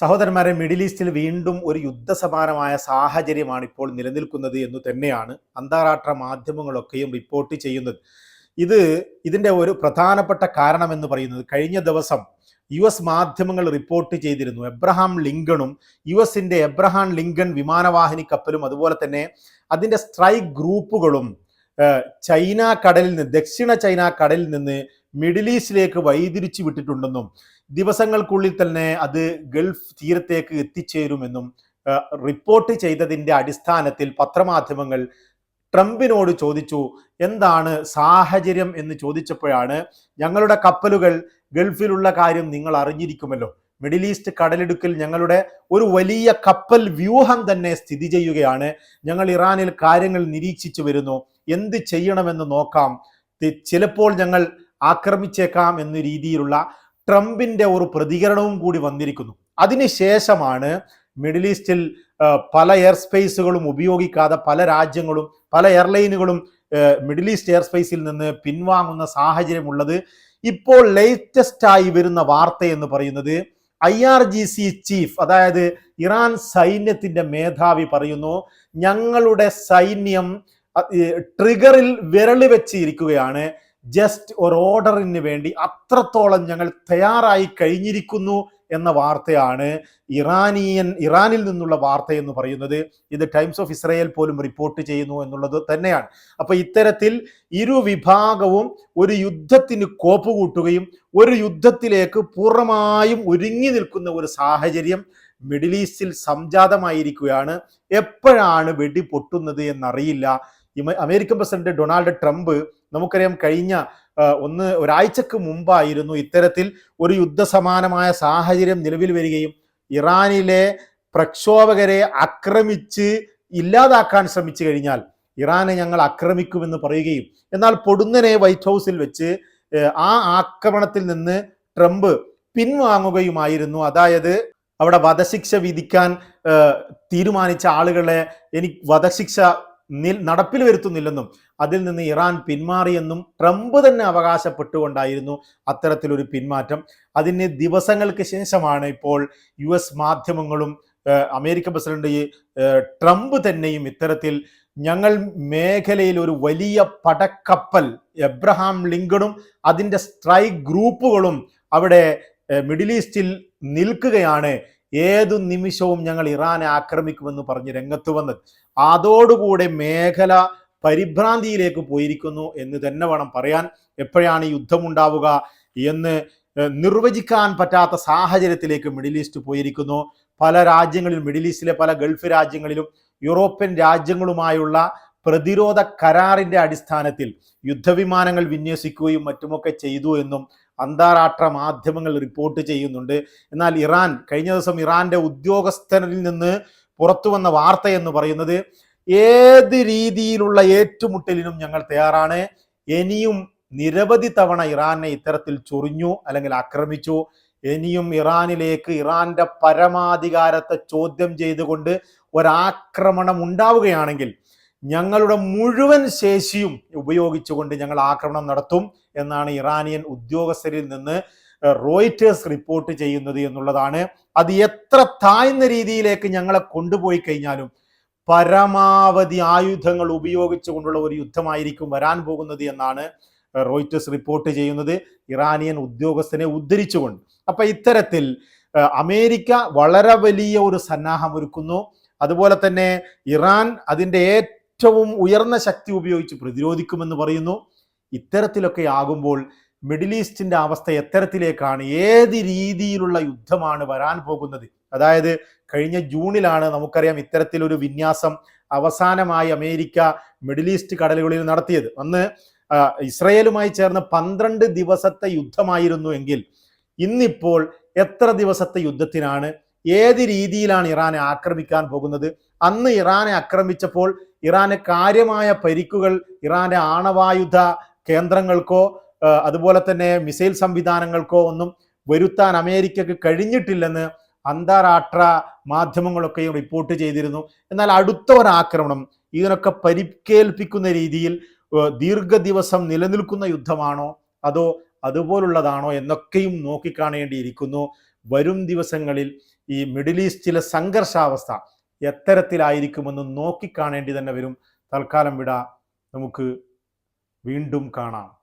സഹോദരന്മാരെ മിഡിൽ ഈസ്റ്റിൽ വീണ്ടും ഒരു യുദ്ധസമാനമായ സാഹചര്യമാണ് ഇപ്പോൾ നിലനിൽക്കുന്നത് എന്ന് തന്നെയാണ് അന്താരാഷ്ട്ര മാധ്യമങ്ങളൊക്കെയും റിപ്പോർട്ട് ചെയ്യുന്നത്. ഇത് ഇതിന്റെ ഒരു പ്രധാനപ്പെട്ട കാരണം എന്ന് പറയുന്നത് കഴിഞ്ഞ ദിവസം യു എസ് മാധ്യമങ്ങൾ റിപ്പോർട്ട് ചെയ്തിരുന്നു. എബ്രഹാം ലിങ്കണും യു എസിന്റെ എബ്രഹാം ലിങ്കൺ വിമാനവാഹിനി കപ്പലും അതുപോലെ തന്നെ അതിന്റെ സ്ട്രൈക്ക് ഗ്രൂപ്പുകളും ചൈന കടലിൽ നിന്ന് ദക്ഷിണ ചൈന കടലിൽ നിന്ന് മിഡിൽ ഈസ്റ്റിലേക്ക് വൈതിരിച്ചു വിട്ടിട്ടുണ്ടെന്നും ദിവസങ്ങൾക്കുള്ളിൽ തന്നെ അത് ഗൾഫ് തീരത്തേക്ക് എത്തിച്ചേരുമെന്നും റിപ്പോർട്ട് ചെയ്തതിന്റെ അടിസ്ഥാനത്തിൽ പത്രമാധ്യമങ്ങൾ ട്രംപിനോട് ചോദിച്ചു എന്താണ് സാഹചര്യം? എന്ന് ചോദിച്ചപ്പോഴാണ് ഞങ്ങളുടെ കപ്പലുകൾ ഗൾഫിലുള്ള കാര്യം നിങ്ങൾ അറിഞ്ഞിരിക്കുമല്ലോ. മിഡിൽ ഈസ്റ്റ് കടലിടുക്കിൽ ഞങ്ങളുടെ ഒരു വലിയ കപ്പൽ വ്യൂഹം തന്നെ സ്ഥിതി ചെയ്യുകയാണ്. ഞങ്ങൾ ഇറാനിൽ കാര്യങ്ങൾ നിരീക്ഷിച്ചു വരുന്നു. എന്ത് ചെയ്യണമെന്ന് നോക്കാം. ചിലപ്പോൾ ഞങ്ങൾ ആക്രമിച്ചേക്കാം എന്ന രീതിയിലുള്ള ട്രംപിന്റെ ഒരു പ്രതികരണവും കൂടി വന്നിരിക്കുന്നു. അതിനുശേഷമാണ് മിഡിൽ ഈസ്റ്റിൽ പല എയർ സ്പേസുകളും ഉപയോഗിക്കാതെ പല രാജ്യങ്ങളും പല എയർലൈനുകളും മിഡിൽ ഈസ്റ്റ് എയർ സ്പേസിൽ നിന്ന് പിൻവാങ്ങുന്ന സാഹചര്യമുള്ളത് ഇപ്പോൾ ലേറ്റസ്റ്റ് ആയി വരുന്ന വാർത്ത എന്ന് പറയുന്നത് I R G C chief അതായത് ഇറാൻ സൈന്യത്തിന്റെ മേധാവി പറയുന്നു ഞങ്ങളുടെ സൈന്യം ട്രിഗറിൽ വിരളി വെച്ച് ഇരിക്കുകയാണ് ജസ്റ്റ് ഒരു ഓർഡറിന് വേണ്ടി അത്രത്തോളം ഞങ്ങൾ തയ്യാറായി കഴിഞ്ഞിരിക്കുന്നു എന്ന വാർത്തയാണ് ഇറാനിയൻ ഇറാനിൽ നിന്നുള്ള വാർത്ത എന്ന് പറയുന്നത്. ഇത് ടൈംസ് ഓഫ് ഇസ്രയേൽ പോലും റിപ്പോർട്ട് ചെയ്യുന്നു എന്നുള്ളത് തന്നെയാണ്. അപ്പൊ ഇത്തരത്തിൽ ഇരു വിഭാഗവും ഒരു യുദ്ധത്തിന് കോപ്പ് കൂട്ടുകയും ഒരു യുദ്ധത്തിലേക്ക് പൂർണമായും ഒരുങ്ങി നിൽക്കുന്ന ഒരു സാഹചര്യം മിഡിൽ ഈസ്റ്റിൽ സംജാതമായിരിക്കുകയാണ്. എപ്പോഴാണ് വെടി പൊട്ടുന്നത് എന്നറിയില്ല. അമേരിക്കൻ പ്രസിഡന്റ് ഡൊണാൾഡ് ട്രംപ് നമുക്കറിയാം കഴിഞ്ഞ ഒന്ന് ഒരാഴ്ചക്ക് മുമ്പായിരുന്നു ഇത്തരത്തിൽ ഒരു യുദ്ധസമാനമായ സാഹചര്യം നിലവിൽ വരികയും ഇറാനിലെ പ്രക്ഷോഭകരെ ആക്രമിച്ച് ഇല്ലാതാക്കാൻ ശ്രമിച്ചു കഴിഞ്ഞാൽ ഇറാനെ ഞങ്ങൾ ആക്രമിക്കുമെന്ന് പറയുകയും എന്നാൽ പൊടുന്നനെ വൈറ്റ് ഹൗസിൽ വെച്ച് ആ ആക്രമണത്തിൽ നിന്ന് ട്രംപ് പിൻവാങ്ങുകയുമായിരുന്നു. അതായത് അവിടെ വധശിക്ഷ വിധിക്കാൻ തീരുമാനിച്ച ആളുകളെ എനിക്ക് വധശിക്ഷ നടപ്പിൽ വരുത്തുന്നില്ലെന്നും അതിൽ നിന്ന് ഇറാൻ പിന്മാറിയെന്നും ട്രംപ് തന്നെ അവകാശപ്പെട്ടുകൊണ്ടായിരുന്നു അത്തരത്തിലൊരു പിന്മാറ്റം. അതിന് ദിവസങ്ങൾക്ക് ശേഷമാണ് ഇപ്പോൾ യു മാധ്യമങ്ങളും അമേരിക്ക പ്രസിഡന്റ് ട്രംപ് തന്നെയും ഇത്തരത്തിൽ ഞങ്ങൾ മേഖലയിൽ ഒരു വലിയ പടക്കപ്പൽ എബ്രഹാം ലിങ്കണും അതിന്റെ സ്ട്രൈക്ക് ഗ്രൂപ്പുകളും അവിടെ മിഡിൽ ഈസ്റ്റിൽ നിൽക്കുകയാണ് ഏതു നിമിഷവും ഞങ്ങൾ ഇറാനെ ആക്രമിക്കുമെന്ന് പറഞ്ഞ് രംഗത്ത് വന്നത് അതോടുകൂടെ മേഖല പരിഭ്രാന്തിയിലേക്ക് പോയിരിക്കുന്നു എന്ന് തന്നെ വേണം പറയാൻ. എപ്പോഴാണ് യുദ്ധമുണ്ടാവുക എന്ന് നിർവചിക്കാൻ പറ്റാത്ത സാഹചര്യത്തിലേക്ക് മിഡിൽ ഈസ്റ്റ് പോയിരിക്കുന്നു. പല രാജ്യങ്ങളിലും മിഡിൽ ഈസ്റ്റിലെ പല ഗൾഫ് രാജ്യങ്ങളിലും യൂറോപ്യൻ രാജ്യങ്ങളുമായുള്ള പ്രതിരോധ കരാറിന്റെ അടിസ്ഥാനത്തിൽ യുദ്ധവിമാനങ്ങൾ വിന്യസിക്കുകയും മറ്റുമൊക്കെ ചെയ്തു എന്നും അന്താരാഷ്ട്ര മാധ്യമങ്ങൾ റിപ്പോർട്ട് ചെയ്യുന്നുണ്ട്. എന്നാൽ ഇറാൻ കഴിഞ്ഞ ദിവസം ഇറാന്റെ ഉദ്യോഗസ്ഥനിൽ നിന്ന് പുറത്തു വന്ന വാർത്ത എന്ന് പറയുന്നത് ഏത് രീതിയിലുള്ള ഏറ്റുമുട്ടലിനും ഞങ്ങൾ തയ്യാറാണ്. ഇനിയും നിരവധി തവണ ഇറാനെ ഇത്തരത്തിൽ ചൊറിഞ്ഞു അല്ലെങ്കിൽ ആക്രമിച്ചു. ഇനിയും ഇറാനിലേക്ക് ഇറാന്റെ പരമാധികാരത്തെ ചോദ്യം ചെയ്തുകൊണ്ട് ഒരാക്രമണം ഉണ്ടാവുകയാണെങ്കിൽ ഞങ്ങളുടെ മുഴുവൻ ശേഷിയും ഉപയോഗിച്ചുകൊണ്ട് ഞങ്ങൾ ആക്രമണം നടത്തും എന്നാണ് ഇറാനിയൻ ഉദ്യോഗസ്ഥരിൽ നിന്ന് റോയിറ്റേഴ്സ് റിപ്പോർട്ട് ചെയ്യുന്നത് എന്നുള്ളതാണ്. അത് എത്ര താഴ്ന്ന രീതിയിലേക്ക് ഞങ്ങളെ കൊണ്ടുപോയി കഴിഞ്ഞാലും പരമാവധി ആയുധങ്ങൾ ഉപയോഗിച്ചുകൊണ്ടുള്ള ഒരു യുദ്ധമായിരിക്കും വരാൻ പോകുന്നത് എന്നാണ് റോയിറ്റേഴ്സ് റിപ്പോർട്ട് ചെയ്യുന്നത്. ഇറാനിയൻ ഉദ്യോഗസ്ഥനെ ഉദ്ധരിച്ചുകൊണ്ട്. അപ്പൊ ഇത്തരത്തിൽ അമേരിക്ക വളരെ വലിയ ഒരു സന്നാഹം ഒരുക്കുന്നു അതുപോലെ തന്നെ ഇറാൻ അതിന്റെ ഏറ്റവും ഉയർന്ന ശക്തി ഉപയോഗിച്ച് പ്രതിരോധിക്കുമെന്ന് പറയുന്നു. ഇത്തരത്തിലൊക്കെ ആകുമ്പോൾ മിഡിൽ ഈസ്റ്റിന്റെ അവസ്ഥ എത്തരത്തിലേക്കാണ് ഏത് രീതിയിലുള്ള യുദ്ധമാണ് വരാൻ പോകുന്നത്? അതായത് കഴിഞ്ഞ ജൂണിലാണ് നമുക്കറിയാം ഇത്തരത്തിലൊരു വിന്യാസം അവസാനമായി അമേരിക്ക മിഡിൽ ഈസ്റ്റ് കടലുകളിൽ നടത്തിയത്. അന്ന് ഇസ്രയേലുമായി ചേർന്ന് പന്ത്രണ്ട് ദിവസത്തെ യുദ്ധമായിരുന്നു എങ്കിൽ ഇന്നിപ്പോൾ എത്ര ദിവസത്തെ യുദ്ധത്തിനാണ്? ഏത് രീതിയിലാണ് ഇറാനെ ആക്രമിക്കാൻ പോകുന്നത്? അന്ന് ഇറാനെ ആക്രമിച്ചപ്പോൾ ഇറാന് കാര്യമായ പരിക്കുകൾ ഇറാന്റെ ആണവായുധ കേന്ദ്രങ്ങൾക്കോ അതുപോലെ തന്നെ മിസൈൽ സംവിധാനങ്ങൾക്കോ ഒന്നും വരുത്താൻ അമേരിക്കക്ക് കഴിഞ്ഞിട്ടില്ലെന്ന് അന്താരാഷ്ട്ര മാധ്യമങ്ങളൊക്കെയും റിപ്പോർട്ട് ചെയ്തിരുന്നു. എന്നാൽ അടുത്ത ഒരു ആക്രമണം ഇതിനൊക്കെ പരിക്കേൽപ്പിക്കുന്ന രീതിയിൽ ദീർഘ ദീർഘദിവസം നിലനിൽക്കുന്ന യുദ്ധമാണോ അതോ അതുപോലുള്ളതാണോ എന്നൊക്കെയും നോക്കിക്കാണേണ്ടിയിരിക്കുന്നു. വരും ദിവസങ്ങളിൽ ഈ മിഡിൽ ഈസ്റ്റിലെ സംഘർഷാവസ്ഥ എത്തരത്തിലായിരിക്കുമെന്ന് നോക്കിക്കാണേണ്ടി തന്നെ വരും. തൽക്കാലം വിട നമുക്ക് വീണ്ടും കാണാം.